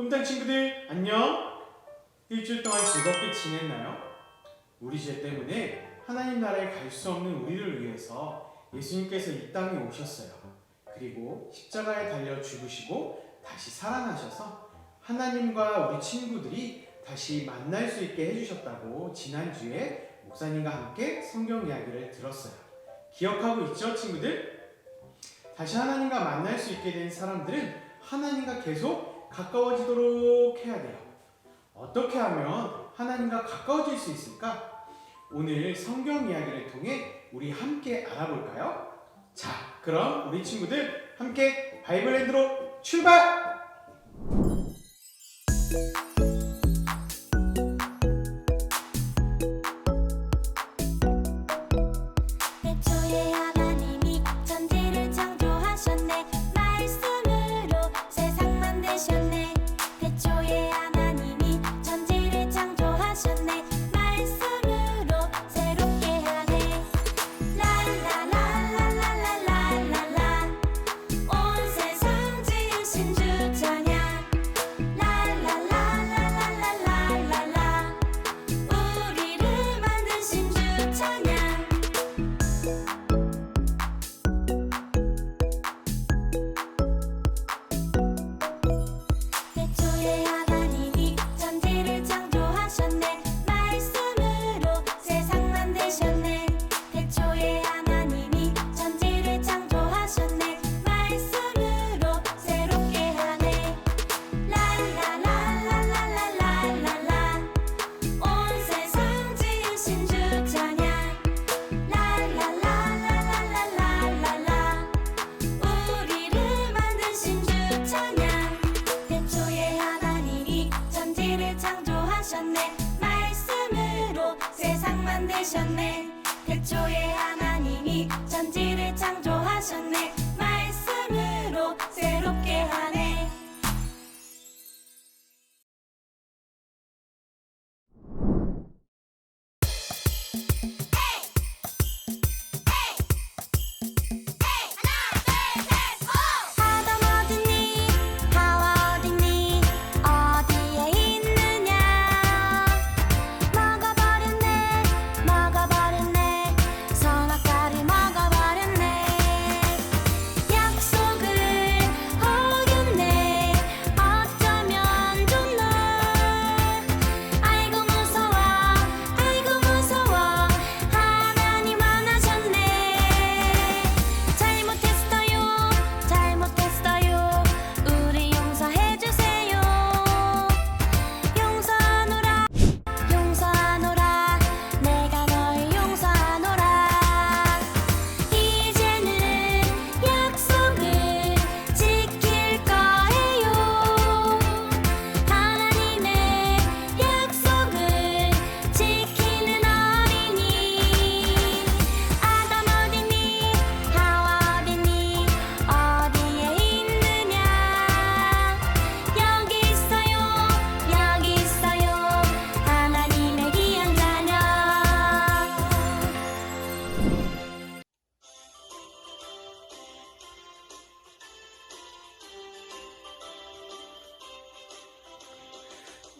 꿈땅 친구들 안녕. 일주일 동안 즐겁게 지냈나요? 우리 죄 때문에 하나님 나라에 갈 수 없는 우리를 위해서 예수님께서 이 땅에 오셨어요. 그리고 십자가에 달려 죽으시고 다시 살아나셔서 하나님과 우리 친구들이 다시 만날 수 있게 해주셨다고 지난주에 목사님과 함께 성경 이야기를 들었어요. 기억하고 있죠, 친구들? 다시 하나님과 만날 수 있게 된 사람들은 하나님과 계속 가까워지도록 해야 돼요. 어떻게 하면 하나님과 가까워질 수 있을까? 오늘 성경 이야기를 통해 우리 함께 알아볼까요? 자, 그럼 우리 친구들 함께 바이블랜드로 출발!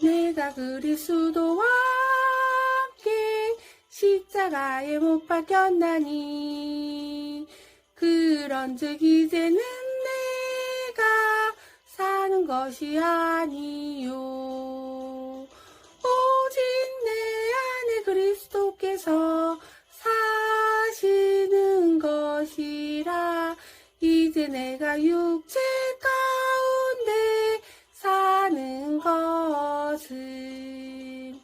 내가 그리스도와 함께 십자가에 못 박혔나니. 그런즉 이제는 내가 사는 것이 아니요. 오직 내 안에 그리스도께서 사시는 것이라. 이제 내가 육체 것은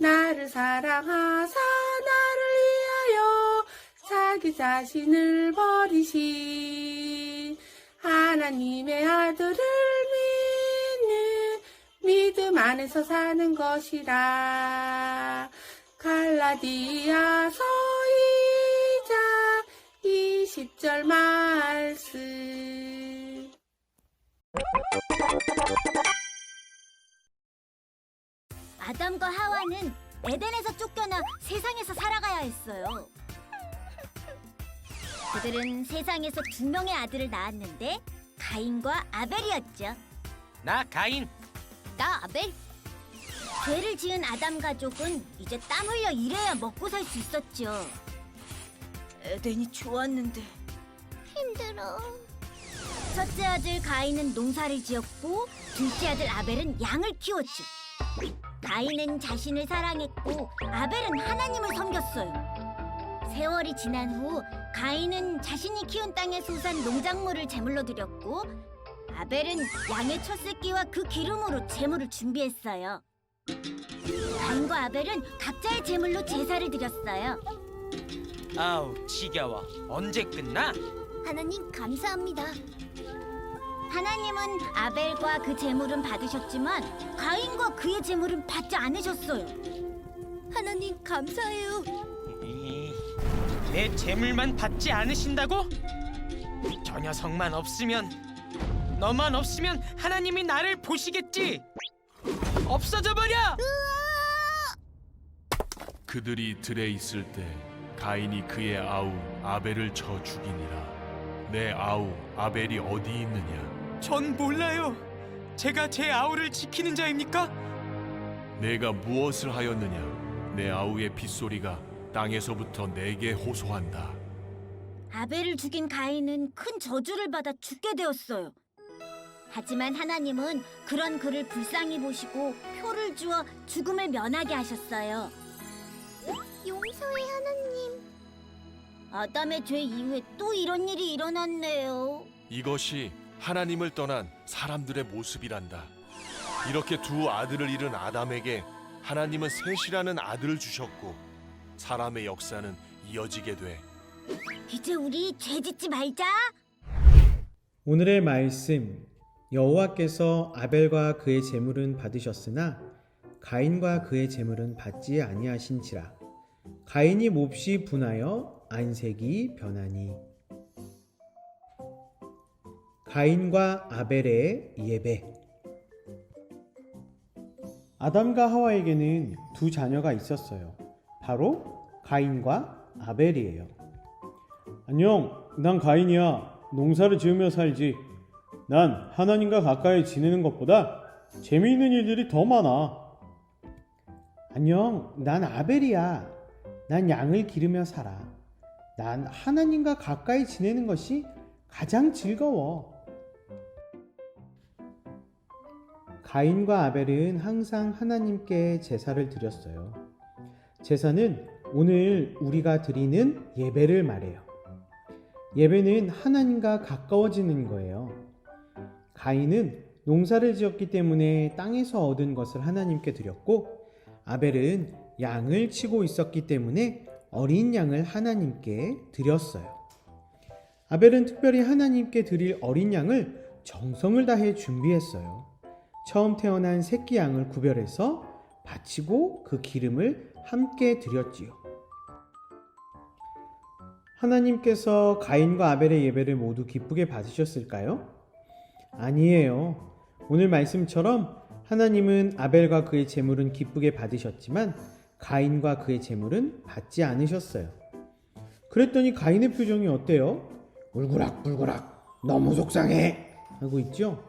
나를 사랑하사 나를 위하여 자기 자신을 버리신 하나님의 아들을 믿는 믿음 안에서 사는 것이라. 갈라디아서 2장 20절 말씀 아담과 하와는 에덴에서 쫓겨나 세상에서 살아가야 했어요. 그들은 세상에서 두 명의 아들을 낳았는데 가인과 아벨이었죠. 나 가인 죄다 아벨. 죄를 지은 아담 가족은 이제 땀 흘려 일해야 먹고 살 수 있었죠. 에덴이 좋았는데 힘들어. 첫째 아들 가인은 농사를 지었고 둘째 아들 아벨은 양을 키웠죠. 가인은 자신을 사랑했고 아벨은 하나님을 섬겼어요. 세월이 지난 후 가인은 자신이 키운 땅에 솟은 농작물을 제물로 드렸고 아벨은 양의 첫 새끼와 그 기름으로 제물을 준비했어요. 가인과 아벨은 각자의 제물로 제사를 드렸어요. 아우 지겨워 언제 끝나? 하나님 감사합니다. 하나님은 아벨과 그 제물은 받으셨지만 가인과 그의 제물은 받지 않으셨어요. 하나님 감사해요. 이, 내 재물만 받지 않으신다고? 저 녀석만 없으면 너만 없으면 하나님이 나를 보시겠지 없어져 버려 그들이 들에 있을 때 가인이 그의 아우 아벨을 쳐 죽이니라 내 아우 아벨이 어디 있느냐 전 몰라요 제가 제 아우를 지키는 자입니까? 내가 무엇을 하였느냐 내 아우의 빗소리가 땅에서부터 내게 호소한다 아벨을 죽인 가인은 큰 저주를 받아 죽게 되었어요. 하지만 하나님은 그런 그를 불쌍히 보시고 표를 주어 죽음을 면하게 하셨어요. 용서해 하나님. 아담의 죄 이후에 또 이런 일이 일어났네요. 이것이 하나님을 떠난 사람들의 모습이란다. 이렇게 두 아들을 잃은 아담에게 하나님은 셋이라는 아들을 주셨고 사람의 역사는 이어지게 돼. 이제 우리 죄 짓지 말자. 오늘의 말씀 여호와께서 아벨과 그의 제물은 받으셨으나 가인과 그의 제물은 받지 아니하신지라. 가인이 몹시 분하여 안색이 변하니 가인과 아벨의 예배 아담과 하와에게는 두 자녀가 있었어요. 바로 가인과 아벨이에요. 안녕, 난 가인이야. 농사를 지으며 살지. 난 하나님과 가까이 지내는 것보다 재미있는 일들이 더 많아. 안녕, 난 아벨이야. 난 양을 기르며 살아. 난 하나님과 가까이 지내는 것이 가장 즐거워. 가인과 아벨은 항상 하나님께 제사를 드렸어요. 제사는 오늘 우리가 드리는 예배를 말해요. 예배는 하나님과 가까워지는 거예요. 가인은 농사를 지었기 때문에 땅에서 얻은 것을 하나님께 드렸고, 아벨은 양을 치고 있었기 때문에 어린 양을 하나님께 드렸어요. 아벨은 특별히 하나님께 드릴 어린 양을 정성을 다해 준비했어요. 처음 태어난 새끼 양을 구별해서 바치고 그 기름을 함께 드렸지요. 하나님께서 가인과 아벨의 예배를 모두 기쁘게 받으셨을까요? 아니에요. 오늘 말씀처럼 하나님은 아벨과 그의 제물은 기쁘게 받으셨지만 가인과 그의 제물은 받지 않으셨어요. 그랬더니 가인의 표정이 어때요? 울그락불그락 너무 속상해 하고 있죠?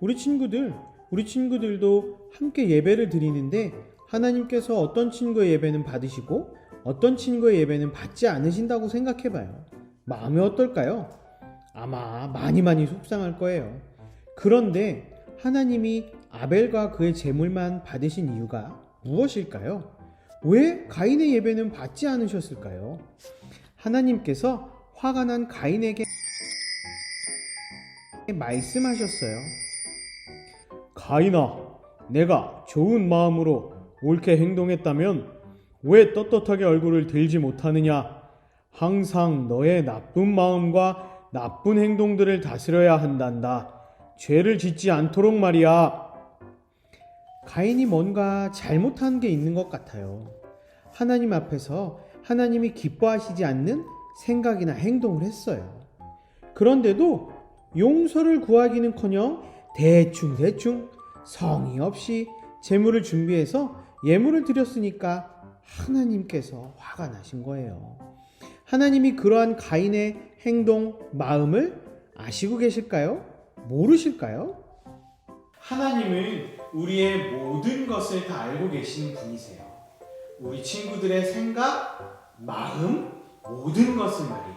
우리 친구들, 우리 친구들도 함께 예배를 드리는데 하나님께서 어떤 친구의 예배는 받으시고 어떤 친구의 예배는 받지 않으신다고 생각해 봐요. 마음이 어떨까요? 아마 많이 많이 속상할 거예요. 그런데 하나님이 아벨과 그의 제물만 받으신 이유가 무엇일까요? 왜 가인의 예배는 받지 않으셨을까요? 하나님께서 화가 난 가인에게 말씀하셨어요. 가인아, 내가 좋은 마음으로 옳게 행동했다면 왜 떳떳하게 얼굴을 들지 못하느냐? 항상 너의 나쁜 마음과 나쁜 행동들을 다스려야 한단다. 죄를 짓지 않도록 말이야. 가인이 뭔가 잘못한 게 있는 것 같아요. 하나님 앞에서 하나님이 기뻐하시지 않는 생각이나 행동을 했어요. 그런데도 용서를 구하기는커녕 대충대충 성의 없이 재물을 준비해서 예물을 드렸으니까 하나님께서 화가 나신 거예요. 하나님이 그러한 가인의 행동, 마음을 아시고 계실까요? 모르실까요? 하나님은 우리의 모든 것을 다 알고 계시는 분이세요. 우리 친구들의 생각, 마음, 모든 것을 말이에요.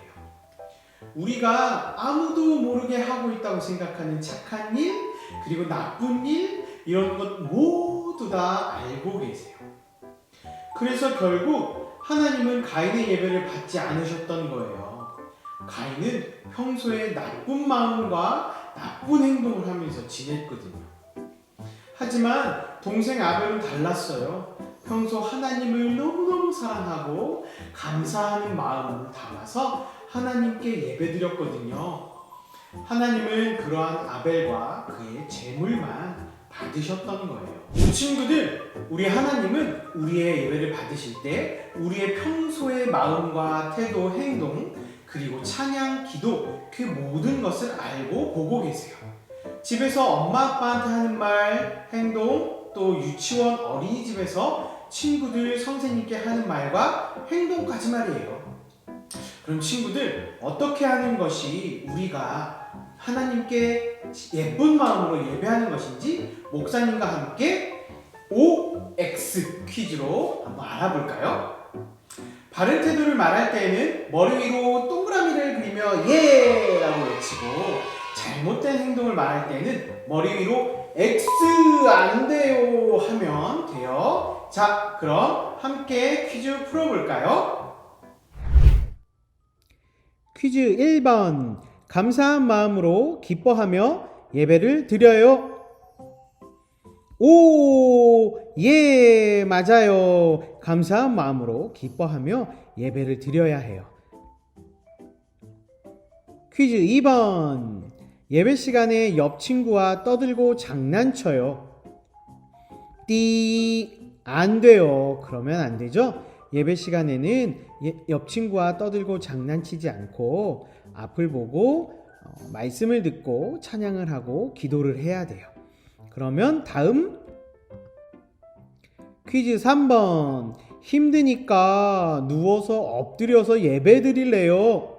우리가 아무도 모르게 하고 있다고 생각하는 착한 일, 그리고 나쁜 일, 이런 것 모두 다 알고 계세요. 그래서 결국 하나님은 가인의 예배를 받지 않으셨던 거예요. 가인은 평소에 나쁜 마음과 나쁜 행동을 하면서 지냈거든요. 하지만 동생 아벨은 달랐어요. 평소 하나님을 너무너무 사랑하고 감사하는 마음을 담아서 하나님께 예배드렸거든요. 하나님은 그러한 아벨과 그의 재물만 받으셨던 거예요. 친구들, 우리 하나님은 우리의 예배를 받으실 때 우리의 평소의 마음과 태도, 행동, 그리고 찬양, 기도 그 모든 것을 알고 보고 계세요. 집에서 엄마 아빠한테 하는 말, 행동, 또 유치원 어린이집에서 친구들 선생님께 하는 말과 행동까지 말이에요. 그럼 친구들 어떻게 하는 것이 우리가 하나님께 예쁜 마음으로 예배하는 것인지 목사님과 함께 OX 퀴즈로 한번 알아볼까요? 바른 태도를 말할 때에는 머리 위로 동그라미를 그리며 예 라고 외치고 잘못된 행동을 말할 때는 머리 위로 X 안 돼요 하면 돼요. 자, 그럼 함께 퀴즈 풀어볼까요? 퀴즈 1번. 감사한 마음으로 기뻐하며 예배를 드려요. 오, 예, 맞아요. 감사한 마음으로 기뻐하며 예배를 드려야 해요. 퀴즈 2번. 예배 시간에 옆 친구와 떠들고 장난쳐요. 띠, 안 돼요. 그러면 안 되죠? 예배 시간에는 예- 옆 친구와 떠들고 장난치지 않고 앞을 보고 어, 말씀을 듣고 찬양을 하고 기도를 해야 돼요. 그러면 다음 퀴즈 3번. 힘드니까 누워서 엎드려서 예배 드릴래요.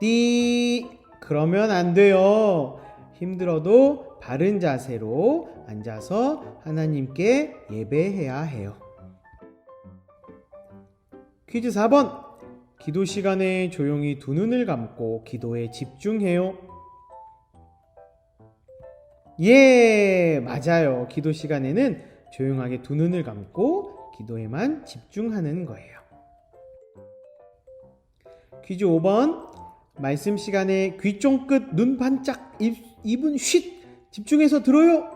띠. 그러면 안 돼요. 힘들어도 바른 자세로 앉아서 하나님께 예배해야 해요. 퀴즈 4번. 기도 시간에 조용히 두 눈을 감고 기도에 집중해요. 예, 맞아요. 기도 시간에는 조용하게 두 눈을 감고 기도에만 집중하는 거예요. 퀴즈 5번. 말씀 시간에 귀 쫑긋, 눈 반짝, 입, 입은 쉿 집중해서 들어요.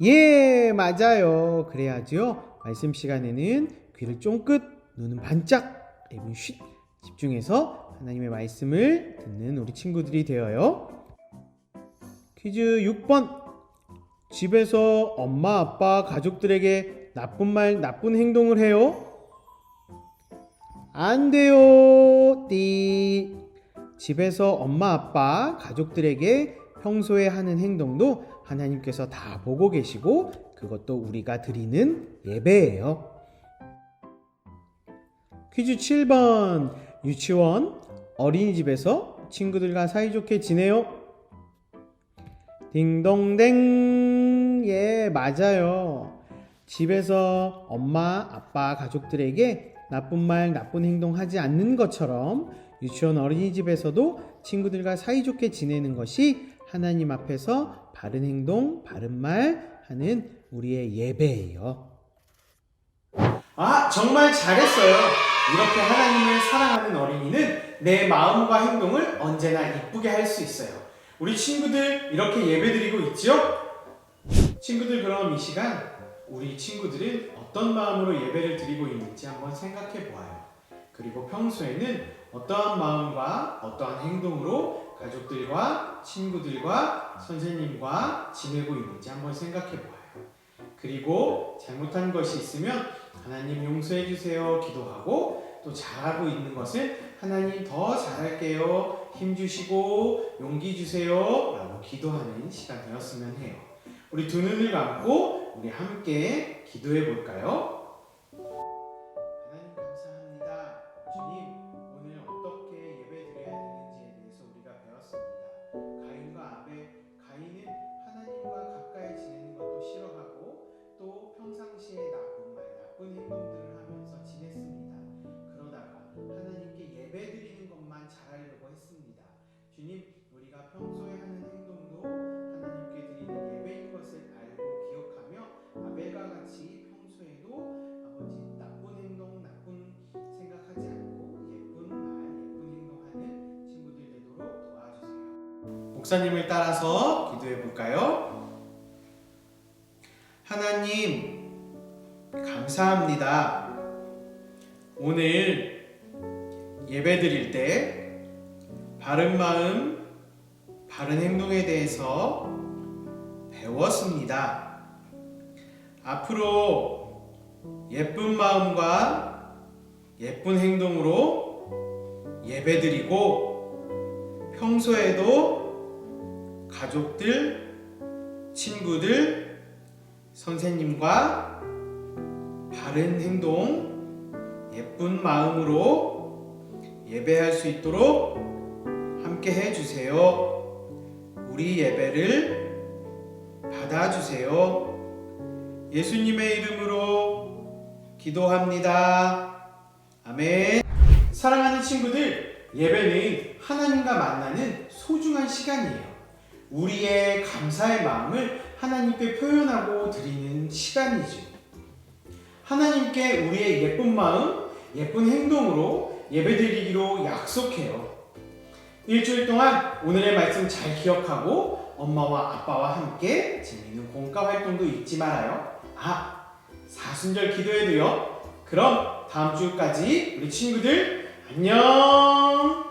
예, 맞아요. 그래야죠. 말씀 시간에는 귀를 쫑긋, 눈은 반짝, 입은 쉿 집중해서 하나님의 말씀을 듣는 우리 친구들이 되어요. 퀴즈 6번. 집에서 엄마, 아빠, 가족들에게 나쁜 말, 나쁜 행동을 해요? 안 돼요. 띠. 집에서 엄마, 아빠, 가족들에게 평소에 하는 행동도 하나님께서 다 보고 계시고 그것도 우리가 드리는 예배예요. 퀴즈 7번. 유치원, 어린이집에서 친구들과 사이좋게 지내요? 딩동댕. 예, 맞아요. 집에서 엄마, 아빠, 가족들에게 나쁜 말, 나쁜 행동 하지 않는 것처럼 유치원 어린이집에서도 친구들과 사이좋게 지내는 것이 하나님 앞에서 바른 행동, 바른 말 하는 우리의 예배예요. 아, 정말 잘했어요. 이렇게 하나님을 사랑하는 어린이는 내 마음과 행동을 언제나 이쁘게 할 수 있어요. 우리 친구들 이렇게 예배드리고 있죠? 친구들 그럼 이 시간 우리 친구들은 어떤 마음으로 예배를 드리고 있는지 한번 생각해 보아요. 그리고 평소에는 어떠한 마음과 어떠한 행동으로 가족들과 친구들과 선생님과 지내고 있는지 한번 생각해 보아요. 그리고 잘못한 것이 있으면 하나님 용서해 주세요 기도하고 또 잘하고 있는 것을 하나님 더 잘할게요 힘 주시고 용기 주세요 라고 기도하는 시간 되었으면 해요. 우리 두 눈을 감고 우리 함께 기도해 볼까요? 목사님을 따라서 기도해 볼까요? 하나님, 감사합니다. 오늘 예배 드릴 때 바른 마음, 바른 행동에 대해서 배웠습니다. 앞으로 예쁜 마음과 예쁜 행동으로 예배 드리고 평소에도 가족들, 친구들, 선생님과 바른 행동, 예쁜 마음으로 예배할 수 있도록 함께 해주세요. 우리 예배를 받아주세요. 예수님의 이름으로 기도합니다. 아멘. 사랑하는 친구들, 예배는 하나님과 만나는 소중한 시간이에요. 우리의 감사의 마음을 하나님께 표현하고 드리는 시간이죠. 하나님께 우리의 예쁜 마음, 예쁜 행동으로 예배드리기로 약속해요. 일주일 동안 오늘의 말씀 잘 기억하고 엄마와 아빠와 함께 재미있는 공과 활동도 잊지 말아요. 아, 사순절 기도해도요. 그럼 다음 주까지 우리 친구들 안녕!